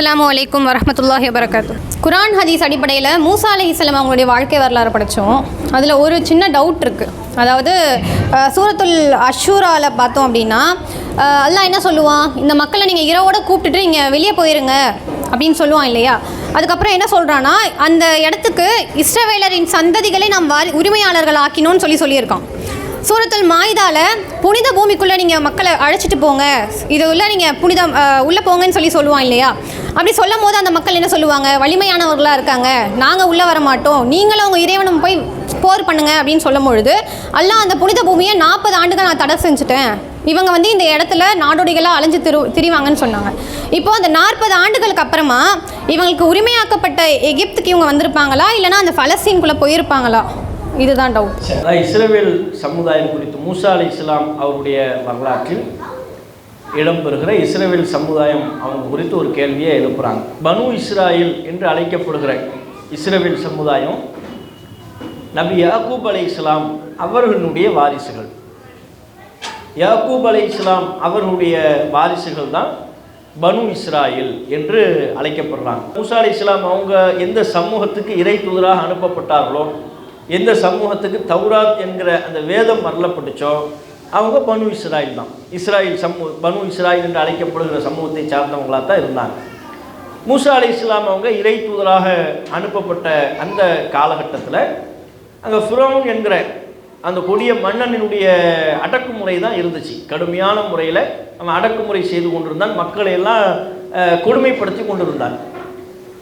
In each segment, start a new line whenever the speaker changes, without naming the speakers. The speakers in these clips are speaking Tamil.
அஸ்லாம் அலைக்கும் வரமத்துல்லாஹி வரகாத்து குரான் ஹதீஸ் அடிப்படையில் மூசா அலி இஸ்லாம் அவங்களுடைய வாழ்க்கை வரலாறு படித்தோம் அதில் ஒரு சின்ன டவுட் இருக்குது அதாவது சூரத்துல் அஷூராவில் பார்த்தோம் அப்படின்னா அஹ், அல்லாஹ் என்ன சொல்லுவான்? இந்த மக்களை நீங்கள் இரவோட கூப்பிட்டுட்டு நீங்கள் வெளியே போயிருங்க அப்படின்னு சொல்லுவான் இல்லையா? அதுக்கப்புறம் என்ன சொல்கிறான்னா அந்த இடத்துக்கு இஸ்ரவேலரின் சந்ததிகளை நாம் வாரி உரிமையாளர்கள் ஆக்கினோன்னு சொல்லி சொல்லியிருக்கான். சூரத்துல் மாயுதால புனித பூமிக்குள்ளே நீங்கள் மக்களை அழைச்சிட்டு போங்க. இது உள்ள நீங்கள் புனிதம் உள்ளே போங்கன்னு சொல்லி சொல்லுவான் இல்லையா? அப்படி சொல்லும் போது அந்த மக்கள் என்ன சொல்லுவாங்க? வலிமையானவர்களாக இருக்காங்க. நாங்கள் உள்ளே வர மாட்டோம். நீங்களும் உங்கள் இறைவனும் போய் போர் பண்ணுங்க அப்படின்னு சொல்லும் பொழுது அல்லாஹ் அந்த புனித பூமியை நாற்பது ஆண்டுகள் நான் தடை செஞ்சுட்டேன். இவங்க வந்து இந்த இடத்துல நாடோடிகளாக அலைஞ்சு திரு திரிவாங்கன்னு சொன்னாங்க. இப்போ அந்த நாற்பது ஆண்டுகளுக்கு அப்புறமா இவங்களுக்கு உரிமையாக்கப்பட்ட எகிப்துக்கு இவங்க வந்திருப்பாங்களா? இல்லைனா அந்த ஃபலஸ்தீன்குள்ளே போயிருப்பாங்களா? இதுதான் டவுட்
அதாவது சமுதாயம் குறித்து மூசா அலி இஸ்லாம் அவருடைய வரலாற்றில் இடம்பெறுகிற இஸ்ரவேல் சமுதாயம் அவங்க குறித்து ஒரு கேள்வியை எழுப்புறாங்க. பனு இஸ்ராயில் என்று அழைக்கப்படுகிற இஸ்ரவேல் சமுதாயம் நபி யாக்கூப் அலை இஸ்லாம் அவர்களுடைய வாரிசுகள். யாக்கூப் அலி இஸ்லாம் அவர்களுடைய வாரிசுகள் தான் பனு இஸ்ராயில் என்று அழைக்கப்படுறாங்க. மூசா அலி இஸ்லாம் அவங்க எந்த சமூகத்துக்கு இறை தூதராக அனுப்பப்பட்டார்களோ எந்த சமூகத்துக்கு தௌராத் என்கிற அந்த வேதம் வரலப்பட்டுச்சோ அவங்க பனு இஸ்ராயில் தான். இஸ்ராயில் சமூ பனு இஸ்ராயில் என்று அழைக்கப்படுகிற சமூகத்தை சார்ந்தவங்களாக தான் இருந்தாங்க. மூசா அலி இஸ்லாம் அவங்க இறை தூதராக அனுப்பப்பட்ட அந்த காலகட்டத்தில் அங்கே ஃபுரோன் என்கிற அந்த கொடிய மன்னனினுடைய அடக்குமுறை தான் இருந்துச்சு. கடுமையான முறையில் அவன் அடக்குமுறை செய்து கொண்டிருந்தான். மக்களை எல்லாம் கொடுமைப்படுத்தி கொண்டிருந்தான்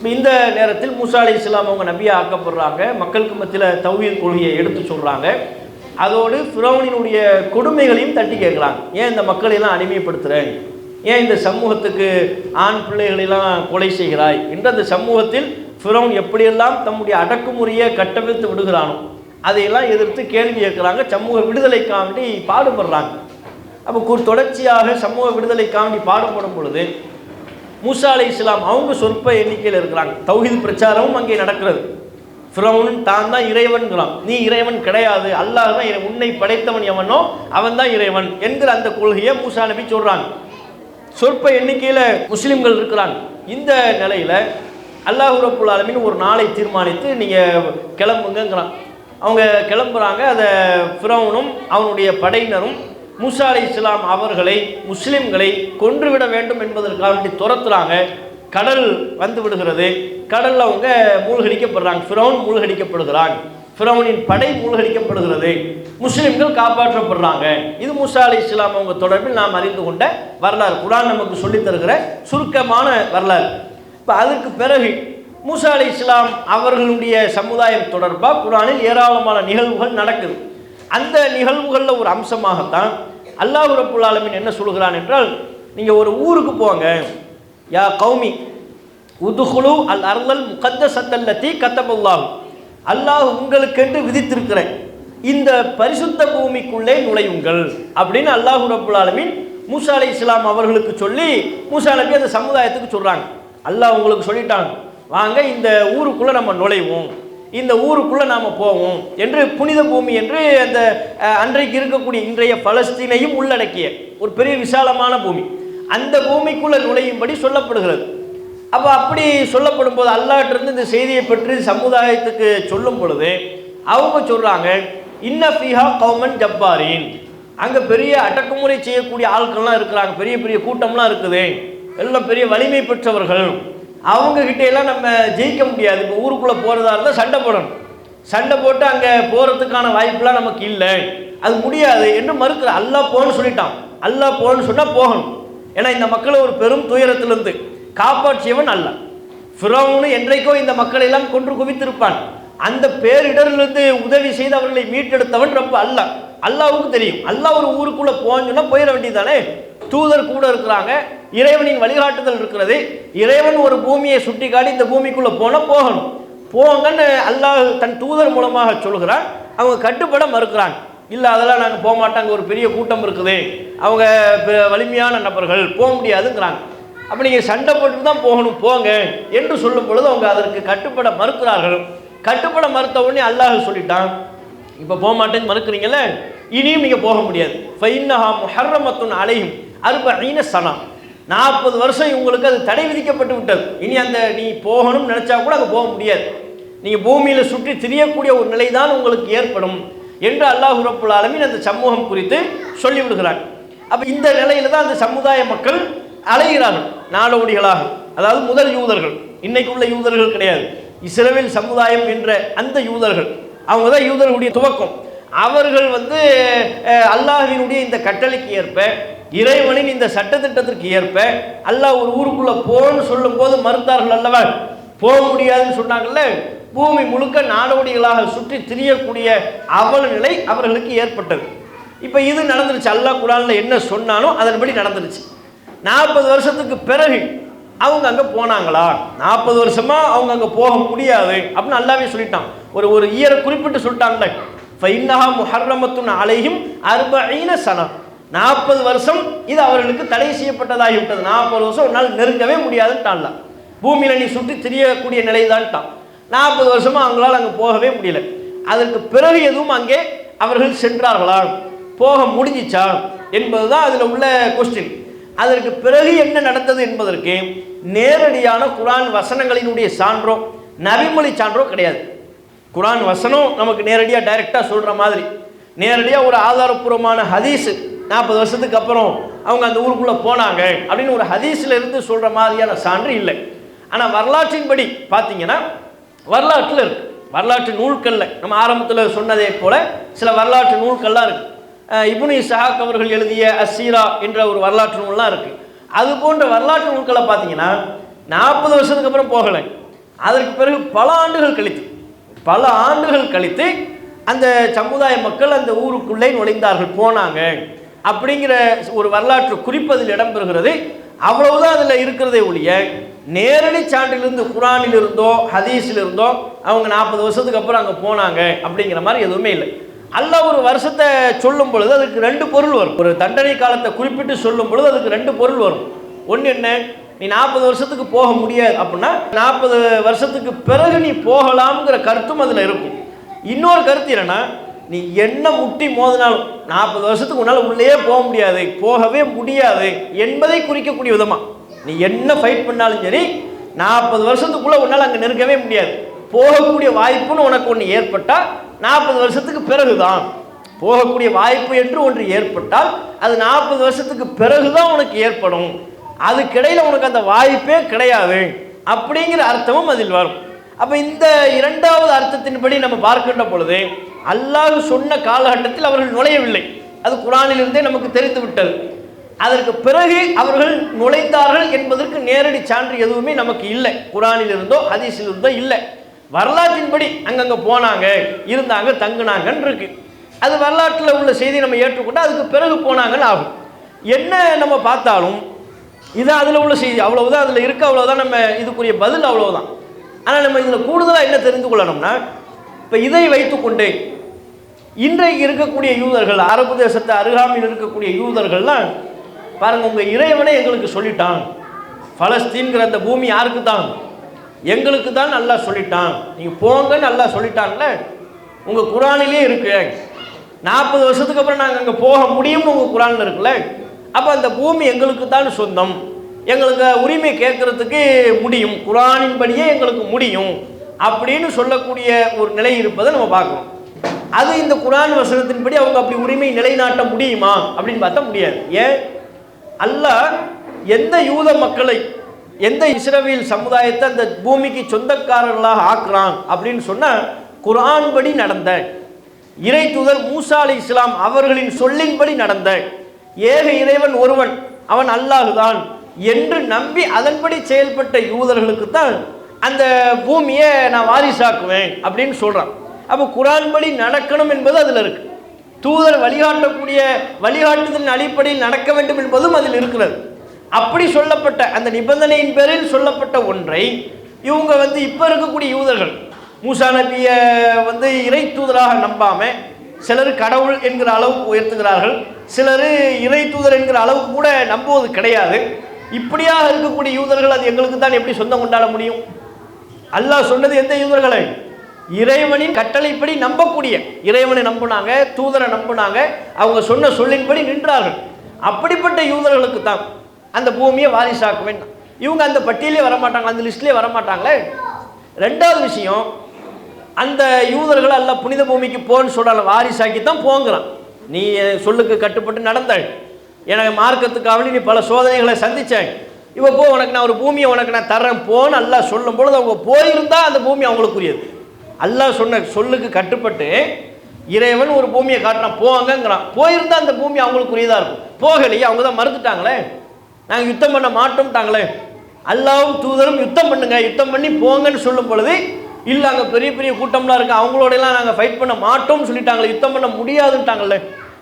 இந்த நேரத்தில் மூசா அலி இஸ்லாம் அவங்க நபியா ஆக்கப்படுறாங்க. மக்களுக்கு மத்தியில் தௌஹீத் கொள்கையை எடுத்து சொல்கிறாங்க அதோடு ஃபிரௌனினுடைய கொடுமைகளையும் தட்டி கேட்குறாங்க. ஏன் இந்த மக்களை எல்லாம் அடிமைப்படுத்துகிறேன் ஏன் இந்த சமூகத்துக்கு ஆண் பிள்ளைகளெல்லாம் கொலை செய்கிறாய்? என்று அந்த சமூகத்தில் ஃபிரௌன் எப்படியெல்லாம் தம்முடைய அடக்குமுறையை கட்டவிழ்த்து விடுகிறானோ அதையெல்லாம் எதிர்த்து கேள்வி கேட்குறாங்க. சமூக விடுதலைக்காண்டி பாடுபடுறாங்க. அப்போ தொடர்ச்சியாக சமூக விடுதலைக்காண்டி பாடுபடும் பொழுது மூசா அலை இஸ்லாம் அவங்க சொற்ப எண்ணிக்கையில் இருக்கிறாங்க. தௌஹித் பிரச்சாரமும் அங்கே நடக்கிறது. ஃபிரௌன் தான் தான் இறைவன்கிறான். நீ இறைவன் கிடையாது. அல்லாஹ் தான் உன்னை படைத்தவன் எவனோ அவன் தான் இறைவன் என்கிற அந்த கொள்கையை மூசா நபி சொல்கிறாங்க சொற்ப எண்ணிக்கையில் முஸ்லிம்கள் இருக்கிறாங்க. இந்த நிலையில் அல்லாஹ் ரப்புல் ஒரு நாளை தீர்மானித்து நீங்கள் கிளம்புங்கிறான் அவங்க கிளம்புறாங்க. அதை ஃபிரௌனும் அவனுடைய படையினரும் மூசா அலி இஸ்லாம் அவர்களை முஸ்லிம்களை கொன்றுவிட வேண்டும் என்பதற்காக வேண்டி துரத்துறாங்க. கடல் வந்து விடுகிறது. கடலில் அவங்க மூழ்கடிக்கப்படுறாங்க. ஃபிரௌன் மூழ்கடிக்கப்படுகிறான். ஃபிரௌனின் படை மூழ்கடிக்கப்படுகிறது. முஸ்லிம்கள் காப்பாற்றப்படுறாங்க. இது மூசா அலி இஸ்லாம் அவங்க தொடர்பில் நாம் அறிந்து கொண்ட வரலாறு. குரான் நமக்கு சொல்லித் தருகிற சுருக்கமான வரலாறு. இப்போ அதுக்கு பிறகு மூசா அலி இஸ்லாம் அவர்களுடைய சமுதாயம் தொடர்பாக குரானில் ஏராளமான நிகழ்வுகள் நடக்குது. அந்த நிகழ்வுகளில் ஒரு அம்சமாகத்தான் அல்லாஹ் ரப்புல் ஆலமின் என்ன சொல்கிறான் என்றால் நீங்கள் ஒரு ஊருக்கு போங்க. யா கௌமி உதுகுலு அல் அருளல் அர்லல் முகத்தசத்தல்லத்தி கத்தபுல்லாஹ். அல்லாஹ் உங்களுக்கென்று விதித்திருக்கிறேன். இந்த பரிசுத்த பூமிக்குள்ளே நுழையுங்கள் அப்படின்னு அல்லாஹு ரப்புல் ஆலமின் மூசா அலி இஸ்லாம் அவர்களுக்கு சொல்லி மூசா நபி அந்த சமுதாயத்துக்கு சொல்கிறாங்க அல்லாஹ் உங்களுக்கு சொல்லிட்டாங்க. வாங்க இந்த ஊருக்குள்ளே நம்ம நுழைவோம். இந்த ஊருக்குள்ளே நாம் போவோம் என்று புனித பூமி என்று அந்த அன்றைக்கு இருக்கக்கூடிய இன்றைய பலஸ்தீனையும் உள்ளடக்கிய ஒரு பெரிய விசாலமான பூமி. அந்த பூமிக்குள்ளே நுழையும்படி சொல்லப்படுகிறது. அப்போ அப்படி சொல்லப்படும் போது அல்லாட்டிருந்து இந்த செய்தியை பற்றி சமுதாயத்துக்கு சொல்லும் பொழுது அவங்க சொல்கிறாங்க இன்னஃபிஹா கௌமன் ஜப்பாரின். அங்கே பெரிய அடக்குமுறை செய்யக்கூடிய ஆட்கள்லாம் இருக்கிறாங்க பெரிய பெரிய கூட்டம்லாம் இருக்குது. எல்லாம் பெரிய வலிமை பெற்றவர்கள். அவங்கக்கிட்ட எல்லாம் நம்ம ஜெயிக்க முடியாது. இப்போ ஊருக்குள்ளே போகிறதா இருந்தால் சண்டை போடணும். சண்டை போட்டு அங்கே போகிறதுக்கான வாய்ப்புலாம் நமக்கு இல்லை. அது முடியாது. என்று மறுக்கிற? அல்லா போன்னு சொல்லிட்டான். அல்லா போன்னு சொன்னால் போகணும். ஏன்னா இந்த மக்களை ஒரு பெரும் துயரத்திலிருந்து காப்பாற்றியவன் அல்ல ஃபிரௌனு என்றைக்கோ இந்த மக்களை எல்லாம் கொன்று குவித்திருப்பான். அந்த பேரிடர்லேருந்து உதவி செய்து அவர்களை மீட்டெடுத்தவன் ரொம்ப அல்ல. அல்லாவுக்கு தெரியும். அல்லாஹ் ஒரு ஊருக்குள்ள போன்னு போயிட வேண்டியதானே தூதர் கூட இருக்கிறாங்க. இறைவனின் வழிகாட்டுதல் இருக்கிறது. இறைவன் ஒரு பூமியை சுட்டி காட்டி இந்த பூமிக்குள்ள போனா போகணும். போங்கன்னு அல்லாஹ் தன் தூதர் மூலமாக சொல்கிறான். அவங்க கட்டுப்பட மறுக்கிறாங்க. இல்லை அதெல்லாம் நாங்கள் போக மாட்டாங்க ஒரு பெரிய கூட்டம் இருக்குது. அவங்க வலிமையான நபர்கள். போக முடியாதுங்கிறாங்க. அப்போ நீங்கள் சண்டை போட்டு தான் போகணும். போங்க என்று சொல்லும் பொழுது அவங்க அதற்கு கட்டுப்பட மறுக்கிறார்கள். கட்டுப்பட மறுத்த உடனே அல்லாஹ் சொல்லிட்டான். இப்போ போக மாட்டேன்னு மறுக்கிறீங்கல்ல? இனியும் நீங்கள் போக முடியாது. ஃபைன்னஹா முஹர்ரமத்துன் அலையும் அருப ஐன சனா நாற்பது வருஷம் இவங்களுக்கு அது தடை விதிக்கப்பட்டு விட்டது. இனி அந்த நீ போகணும்னு நினச்சா கூட அங்கே போக முடியாது. நீங்கள் பூமியில் சுற்றி திரியக்கூடிய ஒரு நிலை தான் உங்களுக்கு ஏற்படும் என்று அல்லாஹ் ரப்புல் ஆலமின் அந்த சமூகம் குறித்து சொல்லிவிடுகிறார் அப்போ இந்த நிலையில தான் அந்த சமுதாய மக்கள் அலைகிறார்கள். நாடோடிகளாக. அதாவது முதல் யூதர்கள். இன்னைக்கு உள்ள யூதர்கள் கிடையாது. இஸ்ரவேல் சமுதாயம் என்ற அந்த யூதர்கள். அவங்க தான் யூதர்களுடைய துவக்கம். அவர்கள் வந்து அல்லாஹினுடைய இந்த கட்டளைக்கு ஏற்ப இறைவனின் இந்த சட்டத்திட்டத்திற்கு ஏற்ப அல்லாஹ் ஒரு ஊருக்குள்ளே போன்னு சொல்லும்போது மறுத்தார்கள் அல்லவா? போக முடியாதுன்னு சொன்னாங்கல்ல? பூமி முழுக்க நாடோடிகளாக சுற்றி திரியக்கூடிய அவல நிலை அவர்களுக்கு ஏற்பட்டது. இப்போ இது நடந்துருச்சு. அல்லாஹ் குரானில் என்ன சொன்னாலும் அதன்படி நடந்துருச்சு. நாற்பது வருஷத்துக்கு பிறகு அவங்க அங்கே போனாங்களா? நாற்பது வருஷமா அவங்க அங்கே போக முடியாது அப்படின்னு நல்லாவே சொல்லிட்டான். ஒரு ஒரு இயரை குறிப்பிட்டு சொல்லிட்டாங்களே ஃபைன்னஹா முஹர்ரமத்துன் அலையும் அர்பஈன சனம் நாற்பது வருஷம் இது அவர்களுக்கு தடை செய்யப்பட்டதாகிவிட்டது நாற்பது வருஷம் ஒரு நாள் நெருங்கவே முடியாதுன்ட்டான்ல. பூமியில் நீ சுற்றி திரியக்கூடிய நிலைதான்ட்டான். நாற்பது வருஷமா அவங்களால் அங்கே போகவே முடியல. அதற்கு பிறகு எதுவும் அங்கே அவர்கள் சென்றார்களா? போக முடிஞ்சிச்சா? என்பதுதான் அதில் உள்ள கொஸ்டின் அதற்கு பிறகு என்ன நடந்தது என்பதற்கு நேரடியான குரான் வசனங்களினுடைய சான்றோ நபிமொழி சான்றோ கிடையாது. குரான் வசனம் நமக்கு நேரடியாக டைரெக்டாக சொல்கிற மாதிரி. நேரடியாக ஒரு ஆதாரப்பூர்வமான ஹதீஸு நாற்பது வருஷத்துக்கு அப்புறம் அவங்க அந்த ஊருக்குள்ளே போனாங்க அப்படின்னு ஒரு ஹதீஸில் இருந்து சொல்கிற மாதிரியான சான்று இல்லை. ஆனால் வரலாற்றின்படி பார்த்தீங்கன்னா வரலாற்றில் இருக்குது வரலாற்று நூல்களில் நம்ம ஆரம்பத்தில் சொன்னதே போல் சில வரலாற்று நூல்கள்லாம் இருக்குது இப்னு இசாக் அவர்கள் எழுதிய அசீரா என்ற ஒரு வரலாற்று நூல்லாம் இருக்குது அது போன்ற வரலாற்று நூல்களை பார்த்தீங்கன்னா நாற்பது வருஷத்துக்கு அப்புறம் போகலை. அதற்கு பிறகு பல ஆண்டுகள் கழித்து பல ஆண்டுகள் கழித்து அந்த சமுதாய மக்கள் அந்த ஊருக்குள்ளே நுழைந்தார்கள் போனாங்க. அப்படிங்கிற ஒரு வரலாற்று குறிப்பதில் இடம்பெறுகிறது அவ்வளவுதான் அதில் இருக்கிறதே ஒழிய நேரடி சான்றிலிருந்து குரானில் இருந்தோ ஹதீஸில் இருந்தோ அவங்க நாற்பது வருஷத்துக்கு அப்புறம் அங்கே போனாங்க அப்படிங்கிற மாதிரி எதுவுமே இல்லை. அல்ல ஒரு வருஷத்தை சொல்லும் பொழுது அதுக்கு ரெண்டு பொருள் வரும். ஒரு தண்டனை காலத்தை குறிப்பிட்டு சொல்லும் பொழுது அதுக்கு ரெண்டு பொருள் வரும். ஒன்று என்ன? நீ நாற்பது வருஷத்துக்கு போக முடியாது அப்படின்னா நாற்பது வருஷத்துக்கு பிறகு நீ போகலாம்ங்கிற கருத்தும் அதில் இருக்கும். இன்னொரு கருத்து என்னன்னா நீ என்ன முட்டி மோதினாலும் நாற்பது வருஷத்துக்கு உன்னால் உள்ளேயே போக முடியாது போகவே முடியாது என்பதை குறிக்கக்கூடிய விதமாக நீ என்ன ஃபைட் பண்ணாலும் சரி நாற்பது வருஷத்துக்குள்ளே உன்னால் அங்கே நெருக்கவே முடியாது. போகக்கூடிய வாய்ப்புன்னு உனக்கு ஒன்று ஏற்பட்டால் நாற்பது வருஷத்துக்கு பிறகுதான். போகக்கூடிய வாய்ப்பு என்று ஒன்று ஏற்பட்டால் அது நாற்பது வருஷத்துக்கு பிறகுதான் உனக்கு ஏற்படும். அதுக்கிடையில் உனக்கு அந்த வாய்ப்பே கிடையாது. அப்படிங்கிற அர்த்தமும் அதில் வரும். அப்போ இந்த இரண்டாவது அர்த்தத்தின்படி நம்ம பார்க்கின்ற பொழுது அல்லாஹ் சொன்ன காலகட்டத்தில் அவர்கள் நுழையவில்லை. அது குரானிலிருந்தே நமக்கு தெரிந்து விட்டது. அதற்கு பிறகு அவர்கள் நுழைந்தார்கள் என்பதற்கு நேரடி சான்று எதுவுமே நமக்கு இல்லை. குரானில் இருந்தோ இல்லை. வரலாற்றின்படி அங்கங்கே போனாங்க இருந்தாங்க தங்குனாங்கன்னு இருக்கு அது வரலாற்றில் உள்ள செய்தி நம்ம ஏற்றுக்கொண்டு அதுக்கு பிறகு போனாங்கன்னு ஆகும். என்ன நம்ம பார்த்தாலும் இது அதில் உள்ள செய்தி அவ்வளவுதான் அதில் இருக்க அவ்வளோதான் நம்ம இதுக்குரிய பதில் அவ்வளவுதான். ஆனால் நம்ம இதில் கூடுதலாக என்ன தெரிந்து கொள்ளணும்னா இப்போ இதை வைத்துக்கொண்டு இன்றைக்கு இருக்கக்கூடிய யூதர்கள் அரபு தேசத்தை அருகாமையில் இருக்கக்கூடிய யூதர்கள்லாம் பாருங்கள் உங்கள் இறைவனே எங்களுக்கு சொல்லிட்டான். பலஸ்தீன்கிற அந்த பூமி யாருக்கு தான் எங்களுக்கு தான் நல்லா சொல்லிட்டான். நீங்க போங்கன்னு நல்லா சொல்லிட்டான்ல? உங்க குரானிலே இருக்கு. நாற்பது வருஷத்துக்கு அப்புறம் நாங்கள் அங்கே போக முடியும்னு உங்க குரானில் இருக்குல்ல? அப்போ அந்த பூமி எங்களுக்கு தான் சொந்தம். எங்களுக்கு உரிமை கேட்கறதுக்கு முடியும். குரானின்படியே எங்களுக்கு முடியும் அப்படின்னு சொல்லக்கூடிய ஒரு நிலை இருப்பதை நம்ம பார்க்கணும். அது இந்த குரான் வசனத்தின்படி அவங்க அப்படி உரிமை நிலைநாட்ட முடியுமா அப்படின்னு பார்த்தா முடியாது. ஏன்? அல்ல எந்த யூத மக்களை எந்த இஸ்ரவேல் சமுதாயத்தை அந்த பூமிக்கு சொந்தக்காரர்களாக ஆக்குறான் அப்படின்னு சொன்னால் குரான் படி நடந்த இறை தூதர் மூசா அலி இஸ்லாம் அவர்களின் சொல்லின்படி நடந்த ஏக இறைவன் ஒருவன் அவன் அல்லாஹுதான் என்று நம்பி அதன்படி செயல்பட்ட யூதர்களுக்கு தான் அந்த பூமியை நான் வாரிசாக்குவேன் அப்படின்னு சொல்றான். அப்போ குரான் படி நடக்கணும் என்பது அதில் இருக்கு. தூதர் வழிகாட்டக்கூடிய வழிகாட்டுதலின் அடிப்படையில் நடக்க வேண்டும் என்பதும் அதில் இருக்கிறது. அப்படி சொல்லப்பட்ட அந்த நிபந்தனையின் பேரில் சொல்லப்பட்ட ஒன்றை இவங்க வந்து இப்போ இருக்கக்கூடிய யூதர்கள் மூசா நபியை வந்து இறை தூதராக நம்பாம சிலர் கடவுள் என்கிற அளவுக்கு உயர்த்துகிறார்கள் சிலர் இறை தூதர் என்கிற அளவுக்கு கூட நம்புவது கிடையாது. இப்படியாக இருக்கக்கூடிய யூதர்கள் அது எங்களுக்கு தான் எப்படி சொந்தம் கொண்டாட முடியும்? அல்லாஹ் சொன்னது எந்த யூதர்களை? இறைவனின் கட்டளைப்படி நம்பக்கூடிய இறைவனை நம்பினாங்க தூதரை நம்பினாங்க அவங்க சொன்ன சொல்லின்படி நின்றார்கள். அப்படிப்பட்ட யூதர்களுக்கு தான் அந்த பூமியை வாரிசாக்குவேன். இவங்க அந்த பட்டியலே வர மாட்டாங்க அந்த லிஸ்ட்லேயே வர மாட்டாங்களே ரெண்டாவது விஷயம் அந்த யூதர்கள் அல்ல புனித பூமிக்கு போன்னு சொல்கிறாங்க வாரிசாக்கி தான் போங்கிறான் நீ என் சொல்லுக்கு கட்டுப்பட்டு நடந்தாள் எனக்கு மார்க்கத்துக்காக நீ பல சோதனைகளை சந்திச்சாய். இப்போ போ உனக்கு நான் ஒரு பூமியை உனக்கு நான் தர்றேன் போன்னு அல்லா சொல்லும் பொழுது அவங்க போயிருந்தால் அந்த பூமி அவங்களுக்குரியது. அல்லாஹ் சொன்ன சொல்லுக்கு கட்டுப்பட்டு இறைவன் ஒரு பூமியை காட்டினான் போங்கங்கிறான். போயிருந்தால் அந்த பூமி அவங்களுக்குரியதாக இருக்கும். போகலையே அவங்க தான் மறுத்துட்டாங்களே? நாங்கள் யுத்தம் பண்ண மாட்டோம்ட்டாங்களே. அல்லாவும் தூதரும் யுத்தம் பண்ணுங்க யுத்தம் பண்ணி போங்கன்னு சொல்லும் பொழுது இல்லை அங்கே பெரிய பெரிய கூட்டம்லாம் இருக்குது அவங்களோடலாம் நாங்கள் ஃபைட் பண்ண மாட்டோம்னு சொல்லிட்டாங்களே யுத்தம் பண்ண முடியாதுன்ட்டாங்களே.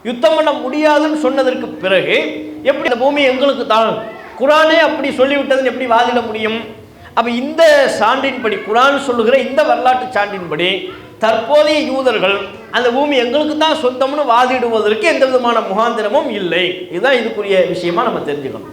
யுத்தம் பண்ண முடியாதுன்னு சொன்னதற்கு பிறகு எப்படி இந்த பூமி எங்களுக்கு தான்? குரானே அப்படி சொல்லிவிட்டதுன்னு எப்படி வாதிட முடியும்? அப்போ இந்த சான்றின்படி குரான் சொல்லுகிற இந்த வரலாற்று சான்றின்படி தற்போதைய யூதர்கள் அந்த பூமி எங்களுக்கு தான் சொந்தம்னு வாதிடுவதற்கு எந்த விதமான முகாந்திரமும் இல்லை. இதுதான் இதுக்குரிய விஷயமா நம்ம தெரிஞ்சுக்கணும்.